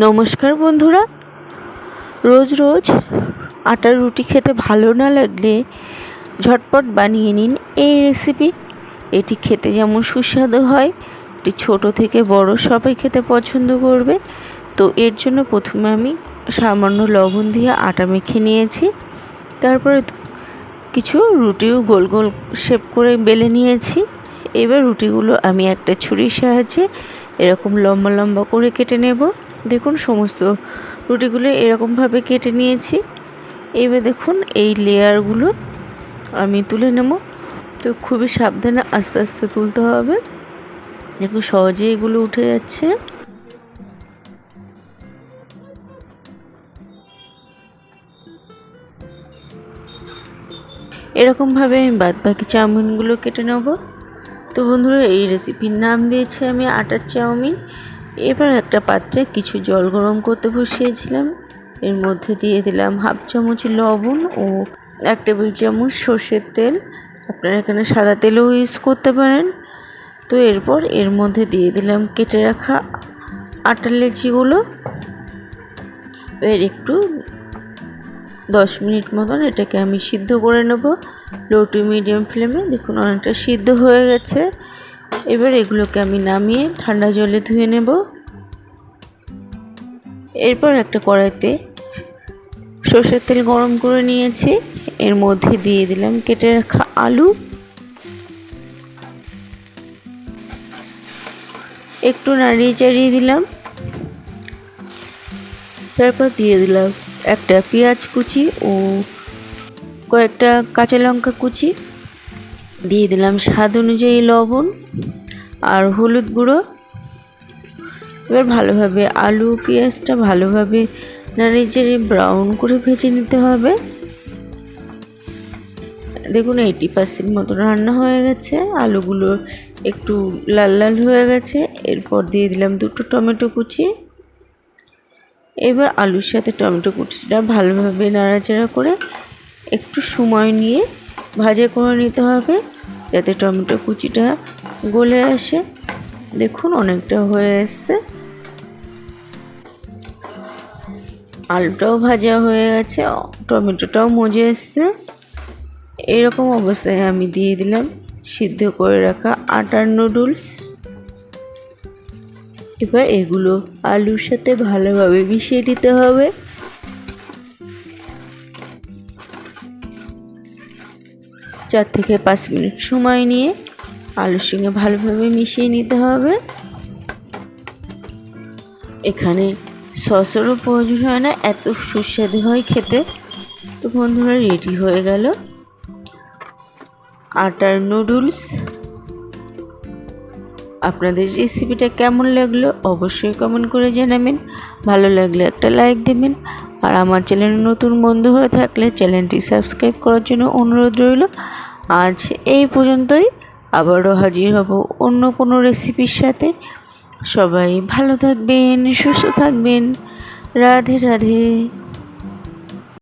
নমস্কার বন্ধুরা। রোজ রোজ আটার রুটি খেতে ভালো না লাগলে ঝটপট বানিয়ে নিন এই রেসিপি এটি খেতে যেমন সুস্বাদু হয়, এটি ছোট থেকে বড় সবাই খেতে পছন্দ করবে। তো এর জন্য প্রথমে আমি সামান্য লবণ দিয়ে আটা মেখে নিয়েছি। তারপরে কিছু রুটিও গোল গোল শেপ করে বেলে নিয়েছি। এবার রুটিগুলো আমি একটা ছুরির সাহায্যে এরকম লম্বা লম্বা করে কেটে নেব। দেখুন সমস্ত রুটিগুলো এরকমভাবে কেটে নিয়েছি। এবার দেখুন এই লেয়ারগুলো আমি তুলে নেব। তো খুবই সাবধানে আস্তে আস্তে তুলতে হবে। দেখুন সহজে এগুলো উঠে যাচ্ছে। এরকমভাবে আমি বাদ বাকি চাউমিনগুলো কেটে নেব। তো বন্ধুরা, এই রেসিপির নাম দিয়েছি আমি আটার চাউমিন। এবার একটা পাত্রে কিছু জল গরম করতে বসিয়েছিলাম। এর মধ্যে দিয়ে দিলাম হাফ চামচ লবণ ও এক টেবিল চামচ সর্ষের তেল। আপনারা এখানে সাদা তেলও ইউজ করতে পারেন। তো এরপর এর মধ্যে দিয়ে দিলাম কেটে রাখা আটার লেচিগুলো। এর একটু দশ মিনিট মতন এটাকে আমি সিদ্ধ করে নেব। লো টু মিডিয়াম ফ্লেমে। দেখুন অনেকটা সিদ্ধ হয়ে গেছে। এবার এগুলোকে আমি নামিয়ে ঠান্ডা জলে ধুয়ে নেব। এরপর একটা কড়াইতে সর্ষের তেল গরম করে নিয়েছি। এর মধ্যে দিয়ে দিলাম কেটে রাখা আলু। একটু নাড়িয়ে চাড়িয়ে দিলাম। তারপর দিয়ে দিলাম একটা পেঁয়াজ কুচি ও কয়েকটা কাঁচা লঙ্কা কুচি। দিয়ে দিলাম স্বাদ অনুযায়ী লবণ আর হলুদ গুঁড়ো। এবার ভালোভাবে আলু, পেঁয়াজটা ভালোভাবে নাড়িয়ে চেড়ে ব্রাউন করে ভেজে নিতে হবে। দেখুন এইটি পার্সেন্ট মতো রান্না হয়ে গেছে, আলুগুলো একটু লাল লাল হয়ে গেছে। এরপর দিয়ে দিলাম দুটো টমেটো কুচি। এবার আলুর সাথে টমেটো কুচিটা ভালোভাবে নাড়াচাড়া করে একটু সময় নিয়ে ভাজা করে নিতে হবে যাতে টমেটো কুচিটা গলে আসে। দেখুন, অনেকটা হয়ে এসছে। আলুটাও ভাজা হয়ে গেছে, টমেটোটাও মজে এসছে। এরকম অবস্থায় আমি দিয়ে দিলাম সিদ্ধ করে রাখা আটার নুডলস। এবার এগুলো আলুর সাথে ভালোভাবে মিশিয়ে দিতে হবে। চার থেকে পাঁচ মিনিট সময় নিয়ে আলুর সঙ্গে ভালোভাবে মিশিয়ে নিতে হবে। এখানে সসেরও প্রয়োজন হয় না, এত সুস্বাদু হয় খেতে। তো বন্ধুরা, রেডি হয়ে গেল। আটার নুডলস। আপনাদের রেসিপিটা কেমন লাগল অবশ্যই কমেন্ট করে জানাবেন। ভালো লাগলে একটা লাইক দেবেন। আর আমার চ্যানেলে নতুন বন্ধু হয়ে থাকলে চ্যানেলটি সাবস্ক্রাইব করার জন্য অনুরোধ রইল। আজ এই পর্যন্তই। আবারও হাজির হব অন্য কোনো রেসিপির সাথে। সবাই ভালো থাকবেন, সুস্থ থাকবেন। রাধে রাধে।